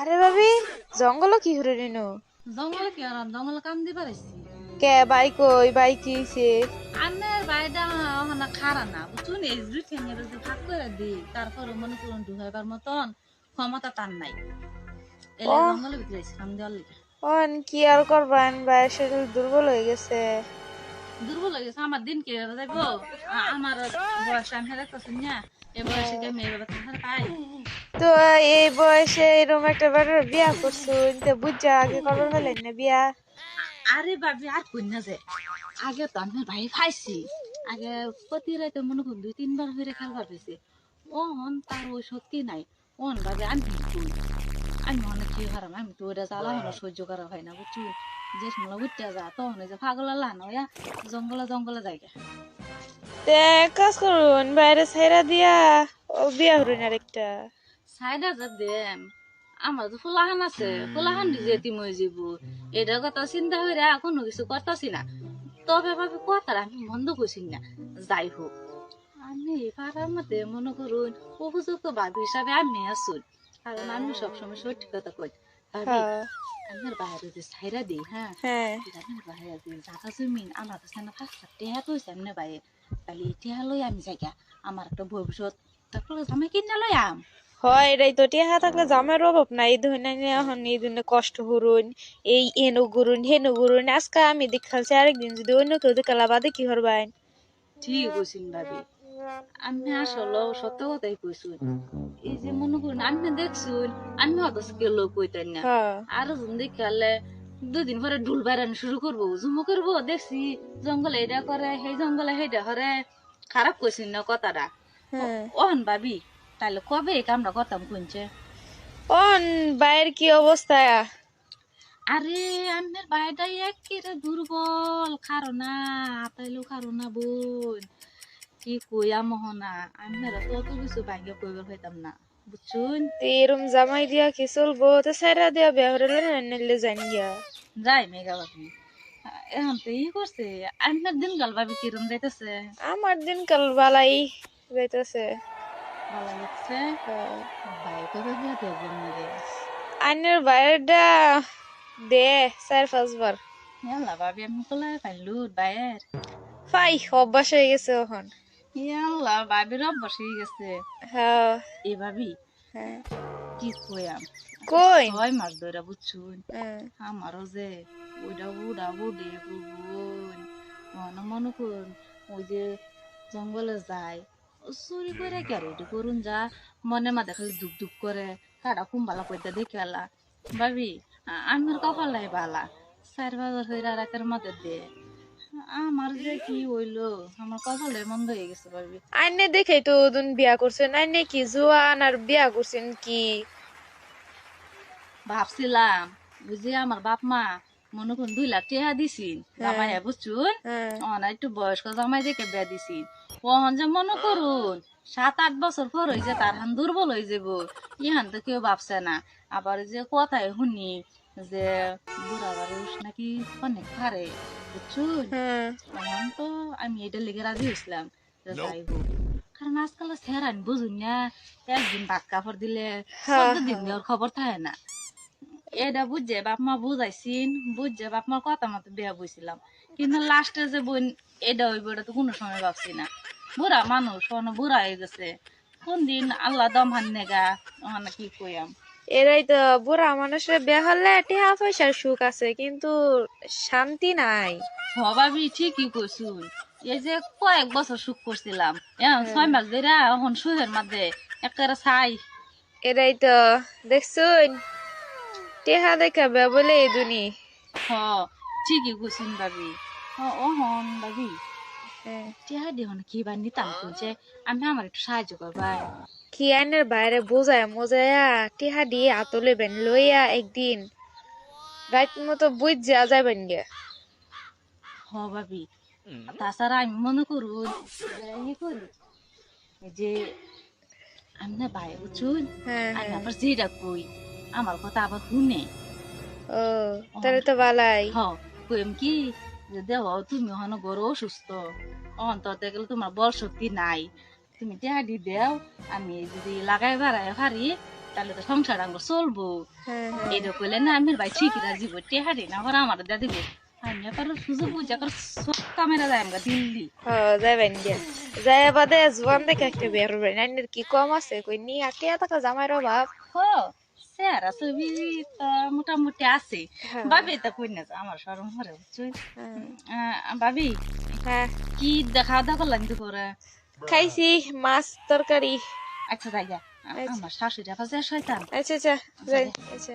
আরে ভাবি জঙ্গল কি হরে নিনু? জঙ্গলে কি আর জঙ্গলে কাম দি পারিছি কে বাই কই বাই কি হইছে? আনের বাইটা হনা খারা না বুঝুন এই জুই ঠেঙে যদি ভাগ করে দি তারপরে মনে করুন মতন ক্ষমতা তার নাই। এলে। জঙ্গলে ভিতরে কাম দেওয়ার লিগে। অন কি আর করবেন? ভাই শরীর দুর্বল হয়ে গেছে। দুর্বল হয়ে গেছে আমার দিন কে যাইব? আমার বয়স আমি দেখতেছি না। এ বয়সে কি আমি পাই তো এই বয়সে এরকম একটা বেটার বিয়া করছুন তো বুঝা আগে করবার হলেন না বিয়া? আরে বাবি আর কই না যে আগে তো আমি ভাই খাইছি আগে প্রতি রাতে মনে করুন দুই তিনবার হয়ে খেলবার পেয়েছি ওহন তার ওই শক্তি নাই ওহন ভাবে আমি কই আমি অনেক কি হারাম আমি তো ওটা জ্বালা হলো সহ্য করা হয় না বুঝছি? যে সময় উঠতে যা তখন যে পাগল লানো ইয়া জঙ্গলে জঙ্গলে জায়গা তে কাজ করুন বাইরে ছাইরা দিয়া ও বিয়া হরুন আরেকটা। সাইড হাজার দেন আমার তো ফুলাহান আছে ফুলাহান দিয়ে তিম যাব এটার কথা চিন্তা করে কোনো কিছু করতেছি না। তবে ভাবে কথা আমি বন্ধ করছি না। যাই হোক। আমি পাড়ার মধ্যে মনে করুন উপযুক্ত ভাবি হিসাবে আমি আসুন কারণ আমি সবসময় সঠিক কথা কই আমার বাইরে যে সাইরা দিই হ্যাঁ। আমার বাইরে যে জাগা জমিন আমার কাছে না এমনি বাইরে তাহলে এই লই আমি জায়গা আমার একটা ভবিষ্যৎ তারপরে আমি কিনা লই আম হয় এটাই তো। টিহা থাকলে জামার অভাব নাই। এই ধরনের এখন এই ধরনের কষ্ট করুন এই এনো করুন হেনো করুন আজকে আমি দেখালছি আরেকদিন যদি অন্য কেউ দেখালা বাদে কি করবেন ঠিক কইছেন ভাবি। আমি আসলে সত্য কথাই কইছুন এই যে মনে করুন আমি দেখছুন আমি কেউ লোক কইতেন না। হ্যাঁ। আর যখন দেখালে দুদিন পরে ঢুল বাইরানো শুরু করব। জুমো করব দেখছি জঙ্গলে এটা করে সেই জঙ্গলে সেইটা করে। খারাপ কইছেন না কথাটা। হ্যাঁ। ওহন ভাবি তাহলে কবে কামটা করতাম কোনছে অন বাইরের কি অবস্থা? আরে আমার বাইটাই একেবারে দুর্বল খারো না তাইলেও খারো না বোন। কি কইয়া মহনা আমরা তো অত কিছু ভাগ্য কইবার হইতাম না বুঝছুন? এরম জামাই দিয়া কি চলবো? তো সাইরা দিয়া বিয়া হরে নাইলে জানি গিয়া। যাই মেগা ভাবি এখন তো ই করছে আপনার দিন গাল ভাবি কিরম যাইতেছে? আমার দিনকাল বালাই যাইতেছে। লাগছে। আইনের বাইরেটা দে চার পাঁচবার ইয়াল্লা ভাবি আমি কলে পাইলু বাইয়ের ফাই অভ্যাস হয়ে গেছে এখন। ইয়াল্লা ভাবির অভ্যাস হয়ে গেছে। হ্যাঁ। এ ভাবি হ্যাঁ। কি কইয়াম? কই? ছয় মাস ধরে বুঝছুন। হ্যাঁ, আমারও যে ওইটা বুড়া বুড়ি বুবুন মনে মনে করুন ওই যে জঙ্গলে যায় চুরি করে এটি করুন যা মনে মাঝে খালি দুপ দুপ করে কাটা কুম্বালা পয়দা দেখে আলা। ভাবি আমার কপালাই বালা। চার বাজার হয়ে রাতের মাঝে দে। আমার যে কি হইল আমার কপালে মন্দ হয়ে গেছে ভাবি। আইনে দেখে তো ওদিন বিয়া করছেন। আইনে কি জোয়ান আর বিয়া করছেন কি? ভাবছিলাম বুঝি আমার বাপ মা মনে করুন দুই লাখ টাকা দিছিন। জামাই বুঝছুন? হ্যাঁ। অন একটু বয়স্ক জামাই দেখে বিয়া দিছি ওহন যে মনে করুন সাত আট বছর পর হয়ে যে তার হান দুর্বল হয়ে যাব। ইহান তো কেউ ভাবছে না। আবার যে কথায় শুনি যে বুড়া বাড়ির নাকি অনেক খারে বুঝছুন? হ্যাঁ। তখন তো আমি এটা লেগে রাজি হয়েছিলাম যাই হোক। কারণ আজকাল সেরান বুঝুন না একদিন ভাত কাপড় দিলে দিন দেওয়ার খবর থাকে না। এটা বুঝছে বাপ মা বুঝাইছিন বুঝছে বাপ মার কথা মতো বিয়া বইছিলাম কিন্তু লাস্টে যে বোন এটা হইব এটা তো কোনো সময় ভাবছি না। বুড়া মানুষ অন বুড়া হয়ে গেছে। কোন দিন আল্লাহ দম হান নেগা কি কইয়াম? এরাই তো বুড়া মানুষের বিয়া হলে টিহা পয়সার সুখ আছে কিন্তু শান্তি নাই। ভাবি ঠিকই কইছুন এই যে কয়েক বছর সুখ করছিলাম এখন ছয় মাস ধরে এখন সুখের মধ্যে একেবারে ছাই। এরাই তো দেখছুন টিহা দেখা বিয়া বলে এই দুনি হ ঠিকই কইছুন ভাবি হ ওহন ভাবি হ্যাঁ। টিয়া দেখুন কি বা নিতাম কইছে আমি আমার একটু সাহায্য করবাই কি আইনের বাইরে বোঝায় মোজায়া টিহা দিয়ে আতলে বেন লইয়া একদিন রাত মতো বুঝ যা যাবেন গে। হ ভাবি। তাছাড়া আমি মনে করুন যে ই করি যে আমি না ভাই বুঝুন? হ্যাঁ হ্যাঁ। আবার যেটা কই আমার কথা আবার শুনে। ও তাহলে তো বালাই হ কইম কি? যে দেহ তুমি হন গরু অসুস্থ। অন্ততে গেলে তোমার বল শক্তি নাই। তুমি দি দেও আমি যদি লাগাই বেড়াই পারি তাহলে তো সংসার আঙ্গুর চলবো। হ্যাঁ হ্যাঁ। এটা কইলে না আমি ভাই ঠিকই রাজি দিব টেহারি না করে আমার দা দিব। আমি আবার সুযোগ বুঝা করে সব কামেরা যায় আমরা দিল্লি। হ্যাঁ যাবেন গিয়া। যাই বাদে জোয়ান দেখে একটা বের হবে কি কম আছে? কই নি আকে টাকা জামাইর অভাব? হো স্যারা ছবি তা মোটামুটি আছে। হ্যাঁ। ভাবি তো কই না আমার সরম করে বুঝছ? হ্যাঁ। ভাবি হ্যাঁ। কি দেখা দাওয়া করলাম করে খাইছি মাছ তরকারি। আচ্ছা যাই যা আচ্ছা। আমার শাশুড়ি আবার যা শয়তান। আচ্ছা আচ্ছা যাই। আচ্ছা।